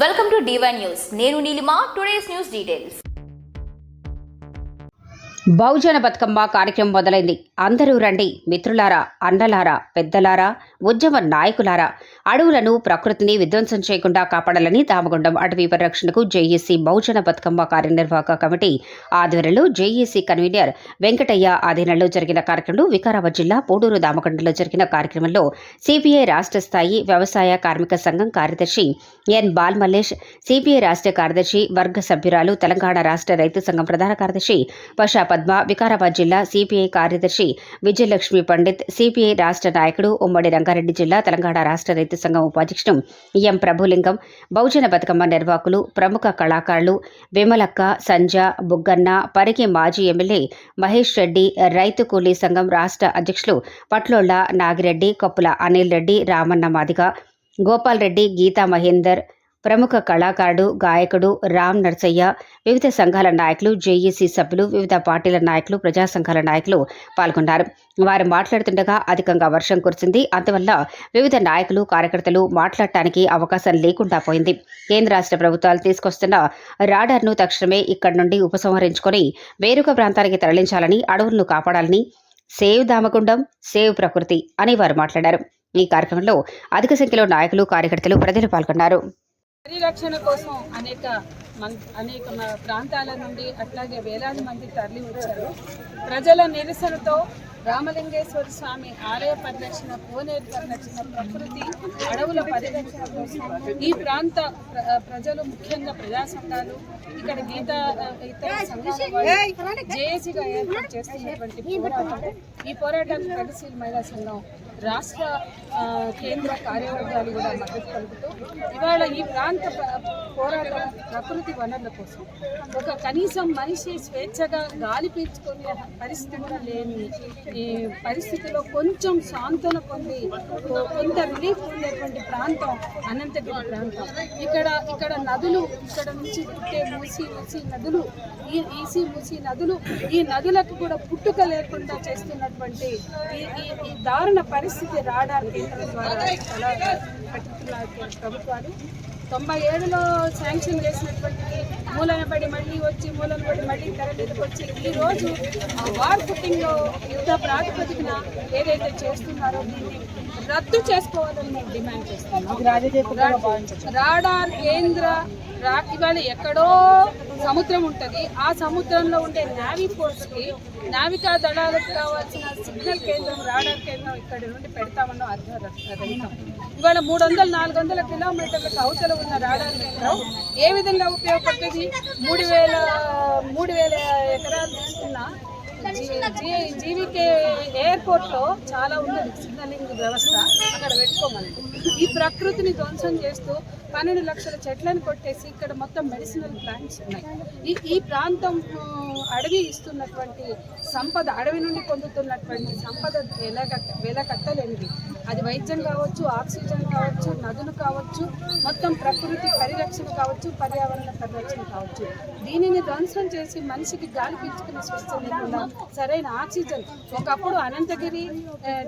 Welcome to డివై news నేను Neelima today's news details Bahujana Bathukamma కార్యక్రమం మొదలైంది. అందరూ రండి. మిత్రులారా అన్నలారా పెద్దలారా ఉద్యమ నాయకులారా అడవులను ప్రకృతిని విధ్వంసం చేయకుండా కాపాడాలని దామగుండం అటవీ పరిరక్షణకు జేఏసీ బహుజన బతుకమ్మ కార్యనిర్వాహక కమిటీ ఆధ్వర్యంలో జేఏసీ కన్వీనర్ వెంకటయ్య ఆధీనంలో జరిగిన కార్యక్రమంలో వికారాబాద్ జిల్లా పోడూరు దామగుండంలో జరిగిన కార్యక్రమంలో సిపిఐ రాష్ట్ర స్థాయి వ్యవసాయ కార్మిక సంఘం కార్యదర్శి ఎన్ బాల్మల్లేష్ సిపిఐ రాష్ట్ర కార్యదర్శి వర్గ సభ్యురాలు తెలంగాణ రాష్ట్ర రైతు సంఘం ప్రధాన కార్యదర్శి పశాపతి పద్మ వికారాబాద్ జిల్లా సిపిఐ కార్యదర్శి విజయలక్ష్మి పండిత్ సిపిఐ రాష్ట్ర నాయకుడు ఉమ్మడి రంగారెడ్డి జిల్లా తెలంగాణ రాష్ట్ర రైతు సంఘం ఉపాధ్యక్షుడు ఎం ప్రభులింగం బహుజన బతుకమ్మ నిర్వాహకులు ప్రముఖ కళాకారులు విమలక్క సంజ బుగ్గన్న పరిగి మాజీ ఎమ్మెల్యే మహేష్ రెడ్డి రైతు కూలీ సంఘం రాష్ట్ర అధ్యక్షులు పట్లోళ్ళ నాగిరెడ్డి కొప్పుల అనిల్ రెడ్డి రామన్న మాదిగ గోపాల్ రెడ్డి గీతా మహేందర్ ప్రముఖ కళాకారుడు గాయకుడు రామ్ నర్సయ్య వివిధ సంఘాల నాయకులు జేఏసీ సభ్యులు వివిధ పార్టీల నాయకులు ప్రజా సంఘాల నాయకులు పాల్గొన్నారు. వారు మాట్లాడుతుండగా అధికంగా వర్షం కురిసింది. అందువల్ల వివిధ నాయకులు కార్యకర్తలు మాట్లాడటానికి అవకాశం లేకుండా పోయింది. కేంద్ర రాష్ట్ర ప్రభుత్వాలు తీసుకొస్తున్న రాడార్ను తక్షణమే ఇక్కడి నుండి ఉపసంహరించుకొని వేరొక ప్రాంతానికి తరలించాలని అడవులను కాపాడాలని సేవ్ దామగుండం సేవ్ ప్రకృతి అని వారు మాట్లాడారు. ఈ కార్యక్రమంలో అధిక సంఖ్యలో నాయకులు కార్యకర్తలు ప్రజలు పాల్గొన్నారు. పరిరక్షణ కోసం అనేక అనేక మ- ప్రాంతాల నుండి అట్లాగే వేలాది మంది తరలి వచ్చారు ప్రజల నిరసనతో రామలింగేశ్వర స్వామి ఆలయ పరిరక్షణ కోనేరు పరిరక్షణ ప్రకృతి అడవుల పరిరక్షణ కోసం ఈ ప్రాంత ప్రజలు ముఖ్యంగా ప్రజా సంఘాలు ఇక్కడ గీత ఇతర సంఘాల జేఏసీగా ఏర్పాటు చేస్తున్నటువంటి పోరాటం ఈ పోరాటానికి ప్రగతిశీల మహిళా సంఘం రాష్ట్ర కేంద్ర కార్యవర్గాలు కూడా మద్దతు పలుకుతూ ఇవాళ ఈ ప్రాంత పోరాటం ప్రకృతి వనరుల కోసం ఒక కనీసం మనిషి స్వేచ్ఛగా గాలి పీల్చుకునే పరిస్థితి కూడా లేని ఈ పరిస్థితిలో కొంచెం సాంతన పొంది కొంత రిలీఫ్ ఉండేటువంటి ప్రాంతం అనంతగిరి ప్రాంతం. ఇక్కడ ఇక్కడ నదులు ఇక్కడ నుంచి పుట్టే మూసి మూసి నదులు ఈ ఈసి మూసి నదులు ఈ నదులకు కూడా పుట్టుక లేకుండా చేస్తున్నటువంటి ఈ ఈ ఈ దారుణ పరిస్థితి రాడార్ కేంద్రం ద్వారా చాలా కట్టుతున్నటువంటి ప్రభుత్వాలు. తొంభై ఏడులో శాంక్షన్ చేసినటువంటి మూలన పడి మళ్ళీ వచ్చి మూలన పడి మళ్ళీ తెర మీదకి వచ్చి ఈ రోజు ఆ వార్ ఫుటింగ్లో యుద్ధ ప్రాతిపదికన ఏదైతే చేస్తున్నారో దీన్ని రద్దు చేసుకోవాలని మేము డిమాండ్ చేస్తున్నాం. రాడార్ కేంద్ర రా ఇవాళ ఎక్కడో సముద్రం ఉంటుంది. ఆ సముద్రంలో ఉండే నావీ ఫోర్స్కి నావికా దళాలకు కావాల్సిన సిగ్నల్ కేంద్రం రాడార్ కేంద్రం ఇక్కడ నుండి పెడతామన్న అర్థం ఇవాళ మూడు వందల నాలుగు వందల కిలోమీటర్లకు అవతల ఉన్న రాడార్ కేంద్రం ఏ విధంగా ఉపయోగపడుతుంది? మూడు వేల మూడు వేల ఎకరాలు తీసుకున్న జీవికే ఎయిర్పోర్ట్లో చాలా ఉన్నది. సిగ్నలింగ్ వ్యవస్థ అక్కడ పెట్టుకోమని. ఈ ప్రకృతిని ధ్వంసం చేస్తూ పన్నెండు లక్షల చెట్లను కొట్టేసి ఇక్కడ మొత్తం మెడిసినల్ ప్లాంట్స్ ఉన్నాయి. ఈ ఈ ప్రాంతం అడవి ఇస్తున్నటువంటి సంపద అడవి నుండి పొందుతున్నటువంటి సంపద వెలగట్ట వెలకట్టలేనిది అది వైద్యం కావచ్చు ఆక్సిజన్ కావచ్చు నదులు కావచ్చు మొత్తం ప్రకృతి పరిరక్షణ కావచ్చు పర్యావరణ పరిరక్షణ కావచ్చు. దీనిని ధ్వంసం చేసి మనిషికి గాలి పీల్చుకునే స్వస్థ లేకుండా సరైన ఆక్సిజన్ ఒకప్పుడు అనంతగిరి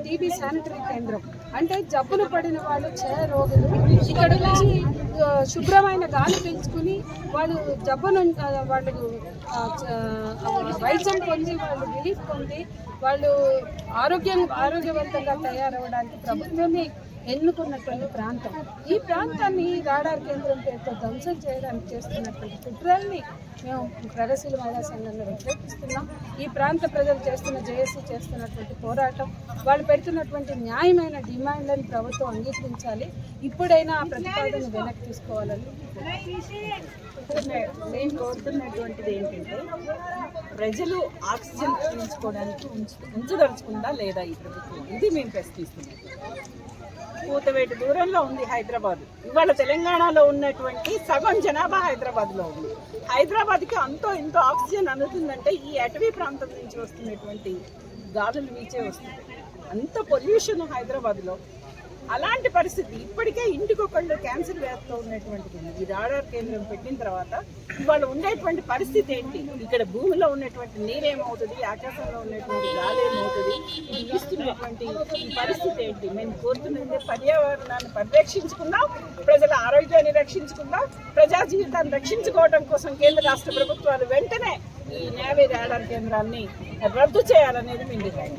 టీబీ శానిటరీ కేంద్రం అంటే జబ్బులు పడిన వాళ్ళు క్షయ రోగులు. ఇక్కడ నుంచి శుభ్రమైన గాలి పీల్చుకుని వాళ్ళు జబ్బును వాళ్ళు వైద్యం పొంది వాళ్ళు రిలీఫ్ పొంది వాళ్ళు ఆరోగ్యం ఆరోగ్యవంతంగా తయారవడానికి ప్రభుత్వమే ఎన్నుకున్నటువంటి ప్రాంతం. ఈ ప్రాంతాన్ని రాడార్ కేంద్రం పేరుతో ధ్వంసం చేయడానికి చేస్తున్నటువంటి కుట్రల్ని మేము ప్రగతిశీల మహిళా సంఘంలో వ్యతిరేకిస్తున్నాం. ఈ ప్రాంత ప్రజలు చేస్తున్న జేఏసీ చేస్తున్నటువంటి పోరాటం వాళ్ళు పెడుతున్నటువంటి న్యాయమైన డిమాండ్లను ప్రభుత్వం అంగీకరించాలి. ఇప్పుడైనా ఆ ప్రతిపాదన వెనక్కి తీసుకోవాలని నేను కోరుతున్నటువంటిది ఏంటంటే ప్రజలు ఆక్సిజన్ తీసుకోవడానికి ఉంచు ఉంచదలుచుకుందా లేదా ఈ ప్రభుత్వం? ఇది మేము ప్రశ్నిస్తున్నాం. కూతవేటి దూరంలో ఉంది హైదరాబాద్. ఇవాళ తెలంగాణలో ఉన్నటువంటి సగం జనాభా హైదరాబాద్లో ఉంది. హైదరాబాద్కి అంతో ఇంతో ఆక్సిజన్ అందుతుందంటే ఈ అటవీ ప్రాంతం నుంచి వస్తున్నటువంటి గాలులు వీచే వస్తుంది. అంత పొల్యూషన్ హైదరాబాద్లో అలాంటి పరిస్థితి ఇప్పటికే ఇంటికొకళ్ళు క్యాన్సర్ వ్యాధితో ఉన్నటువంటిది ఈ రాడార్ కేంద్రం పెట్టిన తర్వాత ఇవాళ ఉండేటువంటి పరిస్థితి ఏంటి? ఇక్కడ భూమిలో ఉన్నటువంటి నీరేమవుతుంది ఆకాశంలో ఉన్నటువంటి గాలి ఏమవుతుంది ఇది ఇస్తున్నటువంటి ఈ పరిస్థితి ఏంటి? మేము కోరుతున్నది పర్యావరణాన్ని పరిరక్షించుకుందాం ప్రజల ఆరోగ్యాన్ని రక్షించుకుందాం ప్రజా జీవితాన్ని రక్షించుకోవడం కోసం కేంద్ర రాష్ట్ర ప్రభుత్వాలు వెంటనే ఈ నేవీ రాడార్ కేంద్రాన్ని రద్దు చేయాలనేది మేము డిమాండ్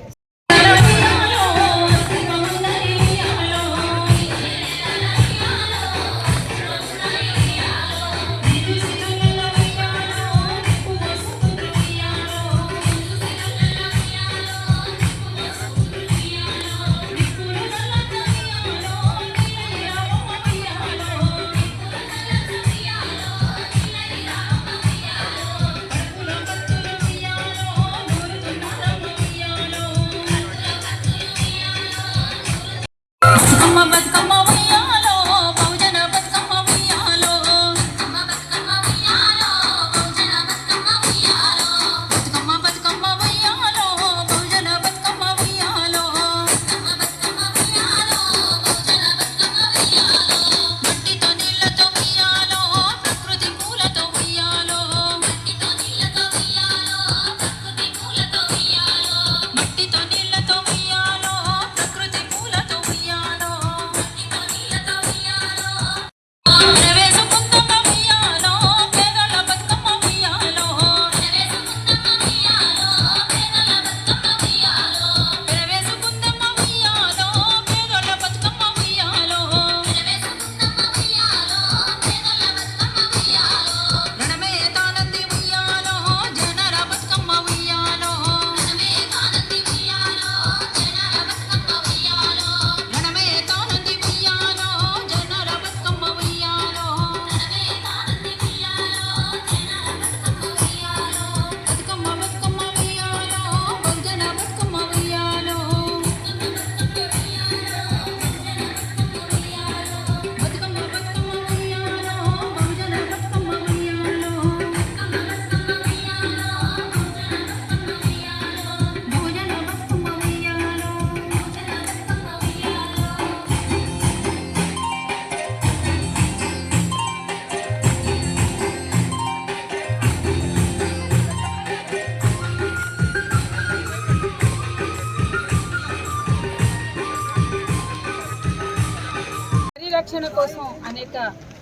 పరిరక్షణ కోసం అనేక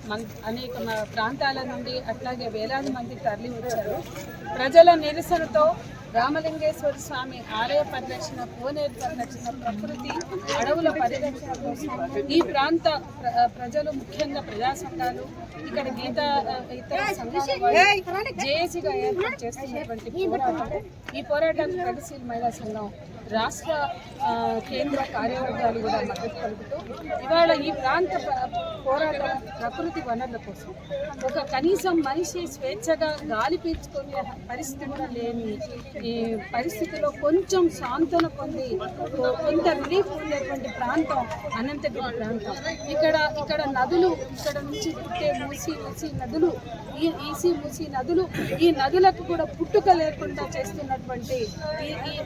మన్ అనేక ప్రాంతాల నుండి అట్లాగే వేలాది మంది తరలి వచ్చారు. ప్రజల నిరసనతో రామలింగేశ్వర స్వామి ఆలయ పరిరక్షణ కోనేరు పరిరక్షణ ప్రకృతి అడవుల పరిరక్షణ కోసం ఈ ప్రాంత ప్ర- ప్రజలు ముఖ్యంగా ప్రజా సంఘాలు ఇక్కడ గీత ఇతర సంఘాల జేఏసీగా ఏర్పాటు చేస్తున్నటువంటి పోరాటం ఈ పోరాటానికి ప్రగతిశీల మహిళా సంఘం. రాష్ట్ర కేంద్ర కార్యవర్గాలు కూడా మద్దతు కలుగుతూ ఇవాళ ఈ ప్రాంత పోరాటం ప్రకృతి వనరుల కోసం ఒక కనీసం మనిషి స్వేచ్ఛగా గాలి పీల్చుకునే పరిస్థితి కూడా లేని ఈ పరిస్థితిలో కొంచెం సాంతన పొంది కొంత రిలీఫ్ ఉండేటువంటి ప్రాంతం అనంతగిరి ప్రాంతం. ఇక్కడ ఇక్కడ నదులు ఇక్కడ నుంచి పుట్టే మూసి మూసి నదులు ఈ ఈసి మూసి నదులు ఈ నదులకు కూడా పుట్టుక లేకుండా చేస్తున్నటువంటి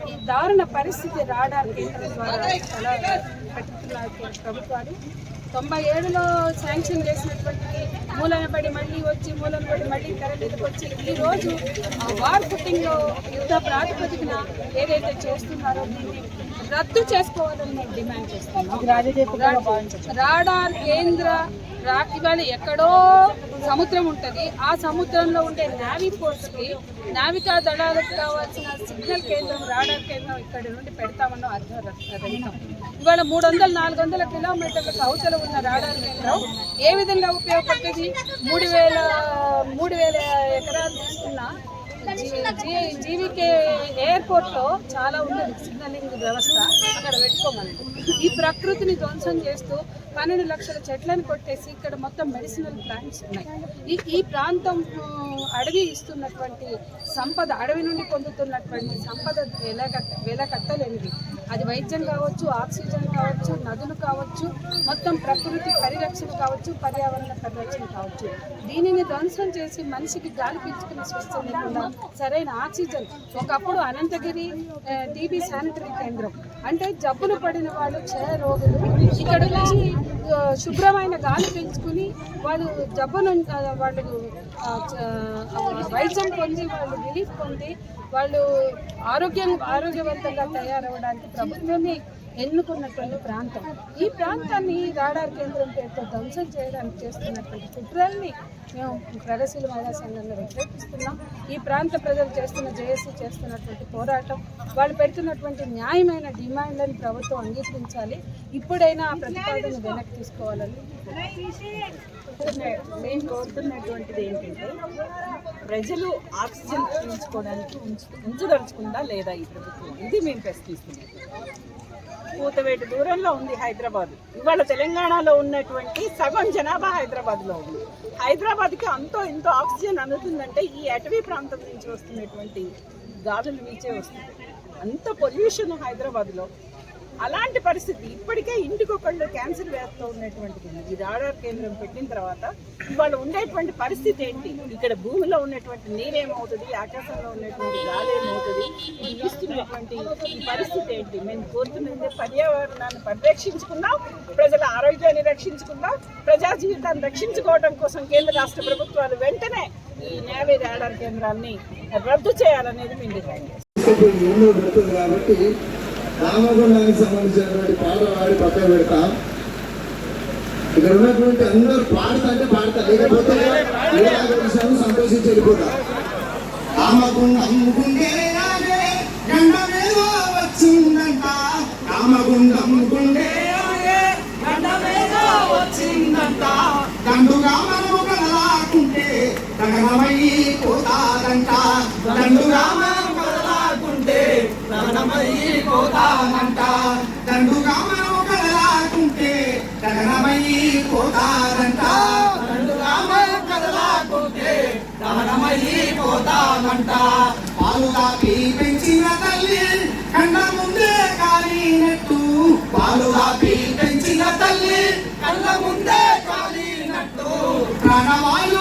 ఈ దారుణ పరిస్థితి రాడార్ కేంద్రం ద్వారా ప్రభుత్వాలు. తొంభై ఏడులో శాంక్షన్ చేసినటువంటి మూలన పడి మళ్ళీ వచ్చి మూలన పడి మళ్ళీ తెర మీదకి వచ్చి ఈ రోజు ఆ వార్ ఫుటింగ్లో యుద్ధ ప్రాతిపదికన ఏదైతే చేస్తున్నారో దీన్ని రద్దు చేసుకోవాలని మేము డిమాండ్ చేస్తున్నాం. రాడార్ కేంద్ర రా- ఇవాళ ఎక్కడో సముద్రం ఉంటుంది. ఆ సముద్రంలో ఉండే నావీ ఫోర్స్కి నావికా దళాలకు కావాల్సిన సిగ్నల్ కేంద్రం రాడార్ కేంద్రం ఇక్కడ నుండి పెడతామన్న అర్థం రహితం ఇవాళ మూడు వందల నాలుగు వందల కిలోమీటర్లకు అవతల ఉన్న రాడార్ కేంద్రం ఏ విధంగా ఉపయోగపడుతుంది? మూడు వేల మూడు వేల ఎకరాలు తీసుకున్న జీవికే ఎయిర్పోర్ట్లో చాలా ఉన్నది సిగ్నలింగ్ వ్యవస్థ. అక్కడ పెట్టుకోమని ఈ ప్రకృతిని ధ్వంసం చేస్తూ పన్నెండు లక్షల చెట్లను కొట్టేసి ఇక్కడ మొత్తం మెడిసినల్ ప్లాంట్స్ ఉన్నాయి. ఈ ఈ ప్రాంతం అడవి ఇస్తున్నటువంటి సంపద అడవి నుండి పొందుతున్నటువంటి సంపద వెలక వెలకట్టలేనిది. అది వైద్యం కావచ్చు ఆక్సిజన్ కావచ్చు నదులు కావచ్చు మొత్తం ప్రకృతి పరిరక్షణ కావచ్చు పర్యావరణ పరిరక్షణ కావచ్చు. దీనిని ధ్వంసం చేసి మనిషికి గాలి పీల్చుకునే స్వస్థ లేకుండా సరైన ఆక్సిజన్. ఒకప్పుడు అనంతగిరి టీబీ శానిటరీ కేంద్రం. అంటే జబ్బులు పడిన వాళ్ళు క్షయ రోగులు ఇక్కడ నుంచి శుభ్రమైన గాలి పీల్చుకుని వాళ్ళు జబ్బును వాళ్ళు వైద్యం పొంది వాళ్ళు రిలీఫ్ పొంది వాళ్ళు ఆరోగ్యం ఆరోగ్యవంతంగా తయారవడానికి ప్రభుత్వమే ఎన్నుకున్నటువంటి ప్రాంతం. ఈ ప్రాంతాన్ని రాడార్ కేంద్రం పేరుతో ధ్వంసం చేయడానికి చేస్తున్నటువంటి కుట్రల్ని మేము ప్రగతిశీల మహిళా సంఘంలో వ్యతిరేకిస్తున్నాం. ఈ ప్రాంత ప్రజలు చేస్తున్న జేఏసీ చేస్తున్నటువంటి పోరాటం వాళ్ళు పెడుతున్నటువంటి న్యాయమైన డిమాండ్లను ప్రభుత్వం అంగీకరించాలి. ఇప్పుడైనా ఆ ప్రతిపాదన వెనక్కి తీసుకోవాలని మేము కోరుతున్నటువంటిది ఏంటంటే ప్రజలు ఆక్సిజన్ పీల్చుకోవడానికి ఉంచు ఉంచదలుచుకుందా లేదా ఈ ప్రభుత్వం? ఇది మేము ప్రశ్నిస్తున్నాం. కూతవేటి దూరంలో ఉంది హైదరాబాద్. ఇవాళ తెలంగాణలో ఉన్నటువంటి సగం జనాభా హైదరాబాద్లో ఉంది. హైదరాబాద్కి అంతో ఇంతో ఆక్సిజన్ అందుతుందంటే ఈ అటవీ ప్రాంతం నుంచి వస్తున్నటువంటి గాలులు వీచే వస్తుంది. అంత పొల్యూషన్ హైదరాబాద్లో అలాంటి పరిస్థితి ఇప్పటికే ఇంటికొకళ్ళు క్యాన్సర్ వ్యాధితో ఉన్నటువంటిది ఈ రాడార్ కేంద్రం పెట్టిన తర్వాత ఇవాళ ఉండేటువంటి పరిస్థితి ఏంటి? ఇక్కడ భూమిలో ఉన్నటువంటి నీరేమవుతుంది ఆకాశంలో ఉన్నటువంటి గాలి ఏమవుతుంది ఇస్తున్నటువంటి ఈ పరిస్థితి ఏంటి? మేము కోరుతున్నది పర్యావరణాన్ని పరిరక్షించుకుందాం ప్రజల ఆరోగ్యాన్ని రక్షించుకుందాం ప్రజా జీవితాన్ని రక్షించుకోవడం కోసం కేంద్ర రాష్ట్ర ప్రభుత్వాలు వెంటనే ఈ నేవీ రాడార్ కేంద్రాన్ని రద్దు చేయాలనేది మేము డిమాండ్. చేస్తాం కాబట్టి రామగుండానికి సంబంధించినటువంటి పాటలు వాడి పక్కన పెడతాం. ఇక్కడ ఉన్నటువంటి అందరూ పాడతా అంటే పాడతా లేకపోతే వేలాది విషయాలు సంతోషించి వెళ్ళిపోతా. రామగుండం గుండె వచ్చిందంట. రామగుండం గుండె ఆగే, గండమేదో వచ్చిందంట. దండుగా మనము కదలాకుంటే గగనమై పోతాదంట. దండుగా మనము కదలాకుంటే గగనమై పోతాదంట దండుగా మనము కదలాకుంటే గగనమై పోతాదంట దండుగా మనము కదలాకుంటే గగనమై పాలు దాపి పెంచిన తల్లి కన్న ముందే కాలినట్టు. పాలు దాపి పెంచిన తల్లి కళ్ళ ముందే కాలినట్టు. ప్రాణవాయువు